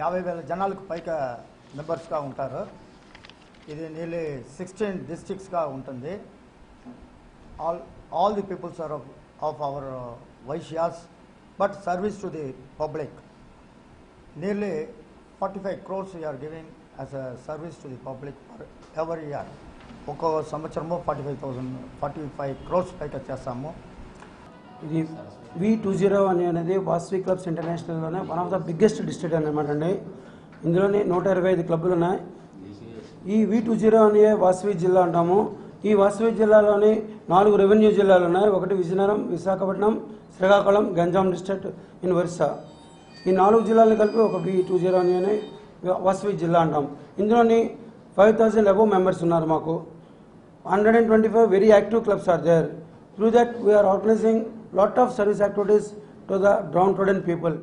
యాభై వేల జనాలకు పైగా మెంబర్స్గా ఉంటారు. ఇది నియర్లీ సిక్స్టీన్ డిస్టిక్స్గా ఉంటుంది. All all the peoples are of our Vaishyas but service to the public nearly forty five crores you giving as a service to the public for every year ఒక్కో సంవత్సరము forty five thousand forty five crores పైగా చేస్తాము ఇది V two zero అని అనేది Vasavi clubs ఇంటర్నేషనల్లోనే one of the biggest district అనమాట అండి. ఇందులోనే నూట ఇరవై ఐదు క్లబ్బులు ఉన్నాయి. ఈ వి టూ జీరో అనే వాసవి జిల్లా అంటాము. ఈ వాసవి జిల్లాలోని నాలుగు రెవెన్యూ జిల్లాలు ఉన్నాయి. ఒకటి విజయనగరం విశాఖపట్నం శ్రీకాకుళం గంజాం డిస్ట్రిక్ట్ ఇన్ ఒరిస్సా. ఈ నాలుగు జిల్లాలు కలిపి ఒక వి టూ జీరో అని వాసవి జిల్లా అంటాం. ఇందులోని ఫైవ్ థౌజండ్ అబోవ్ మెంబర్స్ ఉన్నారు మాకు 125 very active clubs are there. Through that, we are organizing lot of service activities to the downtrodden people.